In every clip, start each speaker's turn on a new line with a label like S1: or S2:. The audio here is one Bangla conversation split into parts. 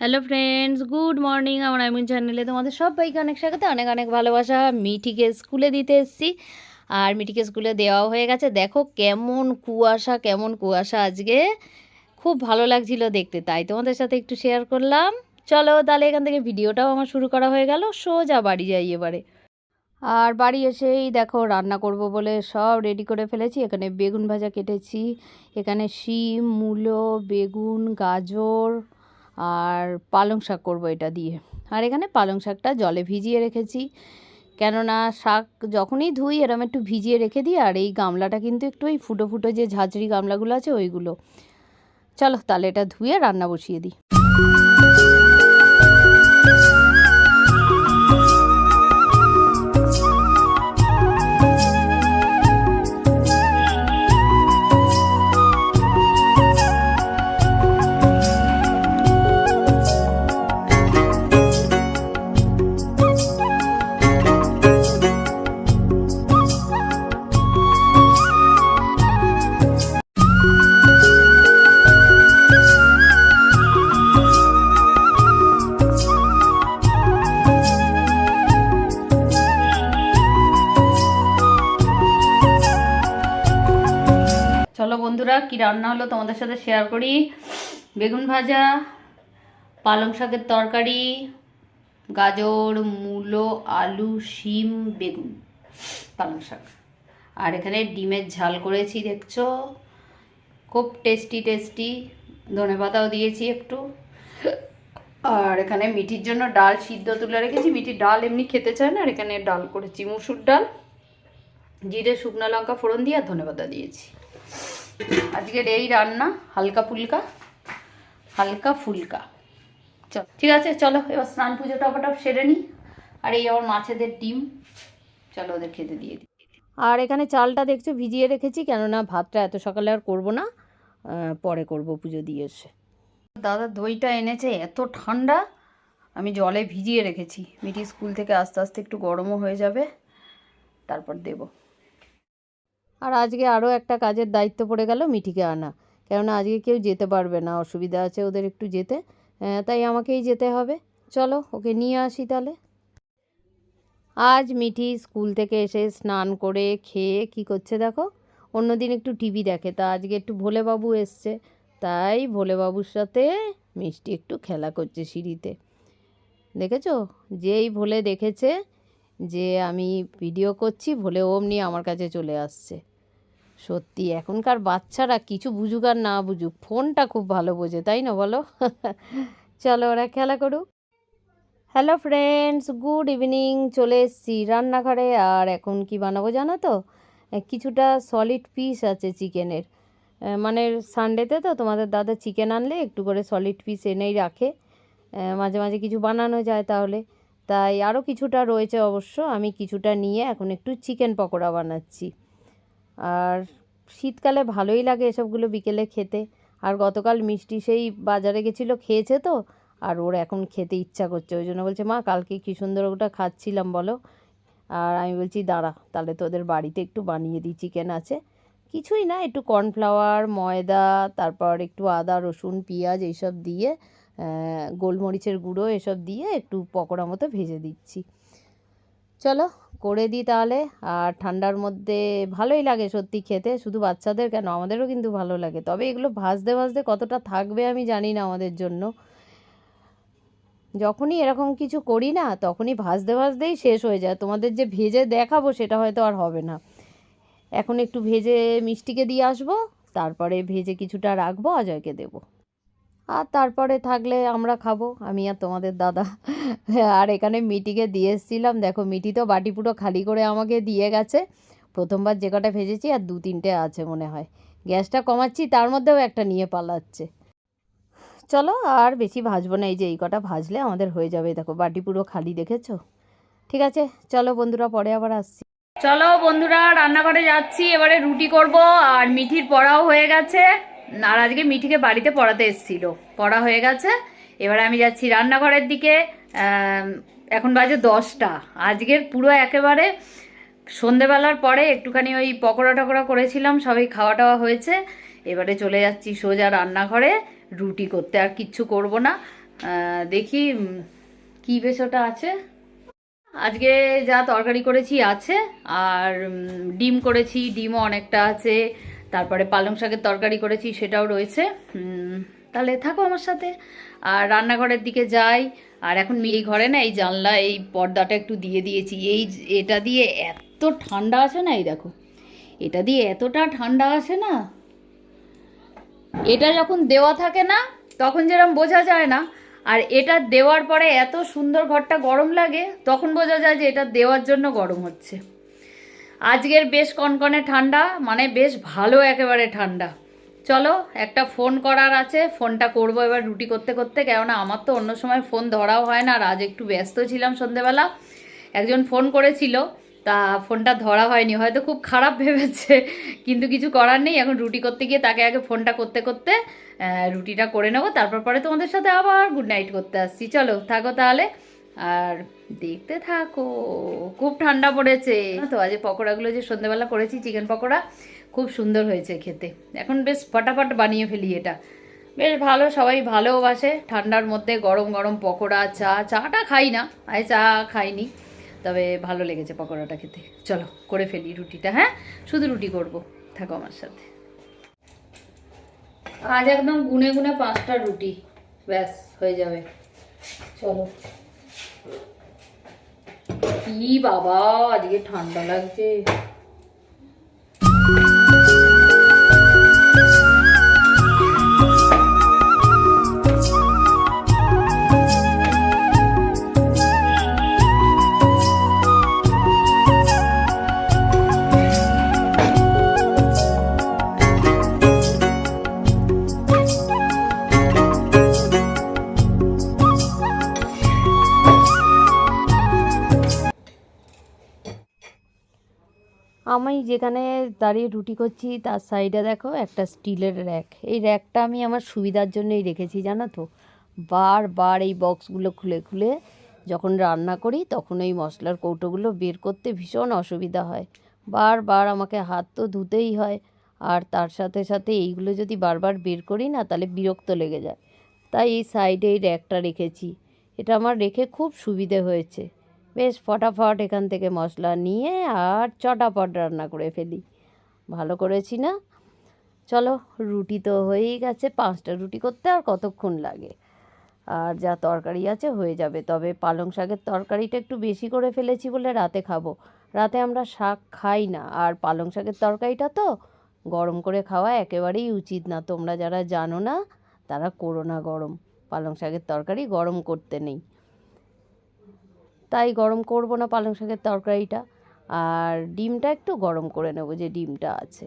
S1: হ্যালো ফ্রেন্ডস গুড মর্নিং আমার আইমুন চ্যানেলে তোমাদের সবাইকে অনেক স্বাগত, অনেক অনেক ভালোবাসা। মিঠিকে স্কুলে দিতে এসেছি। আর মিঠিকে স্কুলে দেওয়াও হয়ে গেছে। দেখো কেমন কুয়াশা কেমন কুয়াশা আজকে। খুব ভালো লাগছিল দেখতে। তাই তোমাদের সাথে একটু শেয়ার করলাম। চলো তাহলে এখান থেকে ভিডিওটাও আমার শুরু করা হয়ে গেল। সোজা বাড়ি যাই এবারে। আর বাড়ি এসেই দেখো রান্না করব বলে সব রেডি করে ফেলেছি। এখানে বেগুন ভাজা কেটেছি। এখানে শিম, মূলো, বেগুন, গাজর আর পালং শাক করব এটা দিয়ে। আর এখানে পালং শাকটা জলে ভিজিয়ে রেখেছি। কেননা শাক যখনই ধুই, এরম একটু ভিজিয়ে রেখে দিই, আর এই গামলাটা কিন্তু একটু ওই ফুটো ফুটো যে ঝাঁঝরি গামলাগুলো আছে, ওইগুলো। চলো তাহলে এটা ধুয়ে রান্না বসিয়ে দিই। বন্ধুরা, কি রান্না হলো তোমাদের সাথে শেয়ার করি? বেগুন ভাজা, পালং শাকের তরকারি, গাজর, মূলো, আলু, শিম, বেগুন, পালং শাক। আর এখানে ডিমের ঝাল করেছি, দেখছ? খুব টেস্টি টেস্টি ধনে পাতাও দিয়েছি একটু। আর এখানে মিঠির জন্য ডাল সিদ্ধ তুলে রেখেছি। মিঠির ডাল এমনি খেতে চায় না, আর এখানে ডাল করেছি। মুসুর ডাল, জিরে, শুকনো লঙ্কা ফোড়ন দিয়ে আর ধনে পাতা দিয়েছি। আজকের এই রান্না হালকা ফুলকা হালকা ফুলকা। চল ঠিক আছে চলো এবার স্নান পুজো টপাটপ সেরে নিই আর এই আমার মাছেদের ডিম চলো ওদের খেতে দিয়ে দিই। আর এখানে চালটা দেখছ ভিজিয়ে রেখেছি কেননা ভাতটা এত সকালে আর করব না পরে করব পুজো দিয়ে এসে। দাদা দইটা এনেছে এত ঠান্ডা আমি জলে ভিজিয়ে রেখেছি। মিটি স্কুল থেকে আস্তে আস্তে একটু গরমও হয়ে যাবে তারপর দেবো। আর আজকে আরও একটা কাজের দায়িত্ব পড়ে গেল মিঠিকে আনা। কেননা আজকে কেউ যেতে পারবে না, অসুবিধা আছে ওদের একটু যেতে। তাই আমাকেই যেতে হবে। চলো, ওকে নিয়ে আসি তাহলে। আজ মিঠি স্কুল থেকে এসে স্নান করে খেয়ে কি করছে দেখো? অন্যদিন একটু টিভি দেখে। তা আজকে একটু ভোলেবাবু এসছে। তাই ভোলেবাবুর সাথে মিষ্টি একটু খেলা করছে সিঁড়িতে। দেখেছ? যেই ভোলে দেখেছে যে আমি ভিডিও করছি, ভোলে অমনি আমার কাছে চলে আসছে। সত্যি, এখনকার বাচ্চারা কিছু বুঝুক আর না বুঝুক, ফোনটা খুব ভালো বোঝে, তাই না বলো? চলো ওরা খেলা করুক। হ্যালো ফ্রেন্ডস গুড ইভিনিং চলে এসেছি রান্নাঘরে, আর এখন কি বানাবো জানো তো? কিছুটা সলিড পিস আছে চিকেনের। মানে সানডেতে তো তোমাদের দাদা চিকেন আনলে একটু করে সলিড পিস এনেই রাখে। মাঝে মাঝে কিছু বানানো যায় তাহলে। তাই আরও কিছুটা রয়েছে অবশ্য, আমি কিছুটা নিয়ে এখন একটু চিকেন পকোড়া বানাচ্ছি। আর শীতকালে ভালোই লাগে এসবগুলো বিকেলে খেতে। আর গতকাল মিষ্টি সেই বাজারে গেছিল, খেয়েছে তো, আর ওর এখন খেতে ইচ্ছা করছে। ওই জন্য বলছে, মা, কালকে কী সুন্দর ওটা খাচ্ছিলাম বলো। আর আমি বলছি, দাঁড়া, তাহলে তোদের বাড়িতে একটু বানিয়ে দিই চিকেন আছে? কিছুই না, একটু কর্নফ্লাওয়ার, ময়দা, তারপর একটু আদা, রসুন, পেঁয়াজ এইসব দিয়ে গোলমরিচের গুঁড়ো এসব দিয়ে একটু পকোড়া মতো ভেজে দিচ্ছি। চলো করে দিই তাহলে। আর ঠান্ডার মধ্যে ভালোই লাগে সত্যি খেতে, শুধু বাচ্চাদের কেন? আমাদেরও কিন্তু ভালো লাগে। তবে এগুলো ভাজতে ভাজতে কতটা থাকবে আমি জানি না আমাদের জন্য। যখনই এরকম কিছু করি না, তখনই ভাজতে, ভাজতেই শেষ হয়ে যায়। তোমাদের যে ভেজে দেখাবো সেটা হয়তো আর হবে না। এখন একটু ভেজে মিষ্টিকে দিয়ে আসব, তারপরে ভেজে কিছুটা রাখব, অজয়কে দেবো। আর তারপরে থাকলে আমরা খাব, আমি আর তোমাদের দাদা। আর এখানে মিটিকে দিয়ে এসেছিলাম, দেখো মিটি তো বাটি পুরো খালি করে আমাকে দিয়ে গেছে। প্রথমবার যে কটা ভেজেছি আর দু তিনটে আছে মনে হয়। গ্যাসটা কমাচ্ছি, তার মধ্যেও একটা নিয়ে পালাচ্ছে। চলো আর বেশি ভাজবো না, এই যে এই কটা ভাজলে আমাদের হয়ে যাবে, দেখো বাটি পুরো খালি দেখেছ? ঠিক আছে, চলো বন্ধুরা পরে আবার আসছি। চলো বন্ধুরা, রান্নাঘরে যাচ্ছি, এবারে রুটি করব, আর মিঠির পড়াও হয়ে গেছে। আর আজকে মিঠিকে বাড়িতে পড়াতে এসেছিল। পড়া হয়ে গেছে। এবারে আমি যাচ্ছি রান্নাঘরের দিকে। এখন বাজে দশটা। আজকের পুরো একেবারে সন্ধেবেলার পরে একটুখানি ওই পকোড়া টকোড়া করেছিলাম, সবাই খাওয়া টাওয়া হয়েছে। এবারে চলে যাচ্ছি সোজা রান্নাঘরে, রুটি করতে আর কিচ্ছু করব না। দেখি কি বেশ ওটা আছে। আজকে যা তরকারি করেছি আছে, আর ডিম করেছি, ডিমও অনেকটা আছে। তারপরে পালং শাকের তরকারি করেছি, সেটাও রয়েছে। তাহলে থাকো আমার সাথে। আর রান্নাঘরের দিকে যাই। আর এখন এই ঘরে না, এই জানলা, এই পর্দাটা একটু দিয়ে দিয়েছি। এই এটা দিয়ে এত ঠান্ডা আছে না, এই দেখো। এটা দিয়ে এতটা ঠান্ডা আছে না। এটা যখন দেওয়া থাকে না, তখন যেরকম বোঝা যায় না। আর এটা দেওয়ার পরে এত সুন্দর ঘরটা গরম লাগে, তখন বোঝা যায় যে এটা দেওয়ার জন্য গরম হচ্ছে। আজকের বেশ কনকনে ঠান্ডা মানে বেশ ভালো একেবারে ঠান্ডা। চলো, একটা ফোন করার আছে, ফোনটা করব এবার রুটি করতে করতে, কেননা আমার তো অন্য সময় ফোন ধরাও হয় না আর আজ একটু ব্যস্ত ছিলাম সন্ধেবেলা। একজন ফোন করেছিল, তা ফোনটা ধরা হয়নি। হয়তো খুব খারাপ ভেবেছে, কিন্তু কিছু করার নেই। এখন রুটি করতে গিয়ে তাকে আগে ফোনটা করতে করতে রুটিটা করে নেব। তারপর পরে তোমাদের সাথে আবার গুড নাইট করতে আসছি। চলো, থাকো তাহলে। আর দেখতে থাকো, খুব ঠান্ডা পড়েছে। তো আজ পকোড়াগুলো যে সন্ধ্যেবেলা করেছি চিকেন পকোড়া, খুব সুন্দর হয়েছে খেতে। এখন বেশ ফটাফট বানিয়ে ফেলি এটা। বেশ ভালো, সবাই ভালোবাসে ঠান্ডার মধ্যে গরম গরম পকোড়া, চা, চাটা খাই না আজ চা খাইনি, তবে ভালো লেগেছে পকোড়াটা খেতে। চলো, করে ফেলি রুটিটা হ্যাঁ? শুধু রুটি করব। থাকো আমার সাথে। আজ একদম গুনে গুনে পাঁচটা রুটি। ব্যাস, হয়ে যাবে। চলো। কি বাবা আজকে ঠান্ডা লাগছে। আমি যেখানে দাঁড়িয়ে রুটি করছি, তার সাইডে দেখো একটা স্টিলের র্যাক এই র্যাকটা আমি আমার সুবিধার জন্যই রেখেছি, জানো তো। বারবার এই বক্সগুলো খুলে খুলে যখন রান্না করি, তখন এই মশলার কৌটোগুলো বের করতে ভীষণ অসুবিধা হয়। বারবার আমাকে হাত তো ধুতেই হয়। আর তার সাথে সাথে এইগুলো যদি বারবার বের করি না, তাহলে বিরক্ত লেগে যায়। তাই এই সাইডে এই র্যাকটা রেখেছি। এটা আমার রেখে খুব সুবিধে হয়েছে। বেশ ফটাফট এখান থেকে মশলা নিয়ে আর চটাপট রান্না করে ফেলি। ভালো করেছি না? চলো, রুটি তো হয়েই গেছে, পাঁচটা রুটি করতে আর কতক্ষণ লাগে? আর যা তরকারি আছে হয়ে যাবে, তবে পালং শাকের তরকারিটা একটু বেশি করে ফেলেছি বলে রাতে খাব। রাতে আমরা শাক খাই না, আর পালং শাকের তরকারিটা তো গরম করে খাওয়া একেবারেই উচিত না। তোমরা যারা জানো না, তারা করো না গরম। পালং শাকের তরকারি গরম করতে নেই। তাই গরম করব না পালং শাকের তরকারিটা। আর ডিমটা একটু গরম করে নেব যে ডিমটা আছে।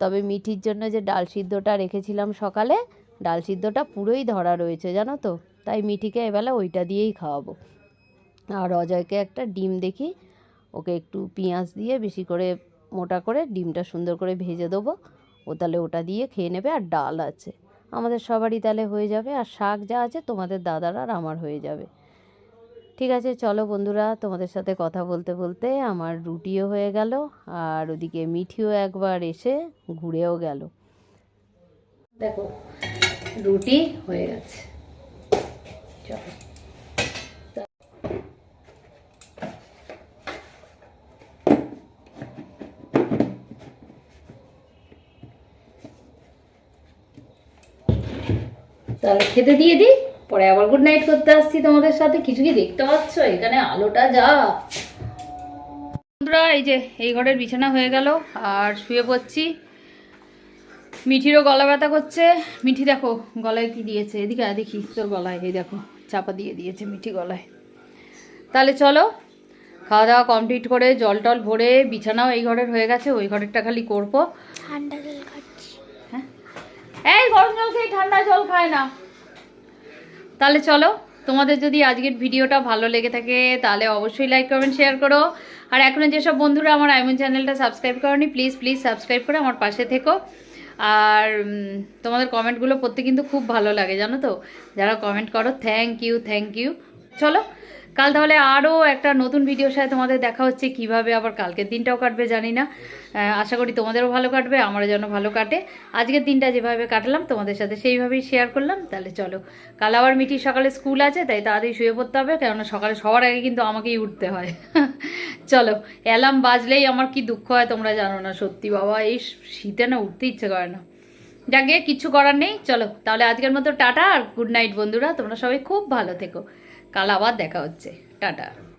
S1: তবে মিঠির জন্য যে ডাল সিদ্ধটা রেখেছিলাম সকালে, ডাল সিদ্ধটা পুরোই ধরা রয়েছে, জানো তো? তাই মিঠিকে এবেলা ওইটা দিয়েই খাওয়াবো। আর অজয়কে একটা ডিম দেখি, ওকে একটু পেঁয়াজ দিয়ে বেশি করে মোটা করে ডিমটা সুন্দর করে ভেজে দেবো। ও তাহলে ওটা দিয়ে খেয়ে নেবে, আর ডাল আছে। আমাদের সবারই তাহলে হয়ে যাবে, আর শাক যা আছে তোমাদের দাদার আর আমার হয়ে যাবে। ঠিক আছে, চলো বন্ধুরা, তোমাদের সাথে কথা বলতে বলতে আমার রুটিও হয়ে গেল, আর ওদিকে মিঠিও একবার এসে ঘুরেও গেল। দেখো, রুটি হয়ে গেছে। তাহলে খেতে দিয়ে দিই? পরে আবার গুড নাইট করতে আসছি তোমাদের সাথে। কিছু কি দেখতে পাচ্ছ? এখানে আলোটা যা। বন্ধুরা এই যে এই ঘরের বিছানা হয়ে গেল আর শুয়ে পড়ছি। মিঠিরও গলা ব্যথা করছে। মিঠি দেখো গলায় কি দিয়েছে? এদিকে দেখি তোর গলায় এই দেখো চাপা দিয়ে দিয়েছে মিঠি গলায়। তাহলে চলো খাওয়া দাওয়া কমপ্লিট করে জল টল ভরে বিছানাও এই ঘরের হয়ে গেছে ওই ঘরেরটা খালি করব।
S2: ঠান্ডা জল খাচ্ছি।
S1: হ্যাঁ? এই গরম জল খেয়ে ঠান্ডা জল খায় না। তাহলে চলো, তোমাদের যদি আজকের ভিডিওটা ভালো লেগে থাকে, তাহলে অবশ্যই লাইক কমেন্ট শেয়ার করো। আর এখনও যেসব বন্ধুরা আমার আইমন চ্যানেলটা সাবস্ক্রাইব করনি প্লিজ প্লিজ সাবস্ক্রাইব করে আমার পাশে থেকো। আর তোমাদের কমেন্টগুলো পড়তে কিন্তু খুব ভালো লাগে, জানো তো? যারা কমেন্ট করো থ্যাংক ইউ থ্যাংক ইউ চলো কাল তাহলে আরও একটা নতুন ভিডিওর সাথে তোমাদের দেখা হচ্ছে, কীভাবে আবার কালকের দিনটাও কাটবে জানি না। আশা করি তোমাদেরও ভালো কাটবে, আমারও যেন ভালো কাটে। আজকের দিনটা যেভাবে কাটলাম, তোমাদের সাথে সেইভাবেই শেয়ার করলাম। তাহলে চলো, কাল আবার মিটির সকালে স্কুল আছে, তাই তাড়াতাড়ি শুয়ে পড়তে হবে, কেননা সকালে সবার আগে কিন্তু আমাকেই উঠতে হয়। চলো অ্যালার্ম বাজলেই আমার কি দুঃখ হয় তোমরা জানো না, সত্যি বাবা, এই শীতে না উঠতে ইচ্ছে করে না। যাকে কিচ্ছু করার নেই, চলো, তাহলে আজকের মতো টাটা আর গুড নাইট বন্ধুরা, তোমরা সবাই খুব ভালো থেকো। কাল দেখা হচ্ছে। টাটা।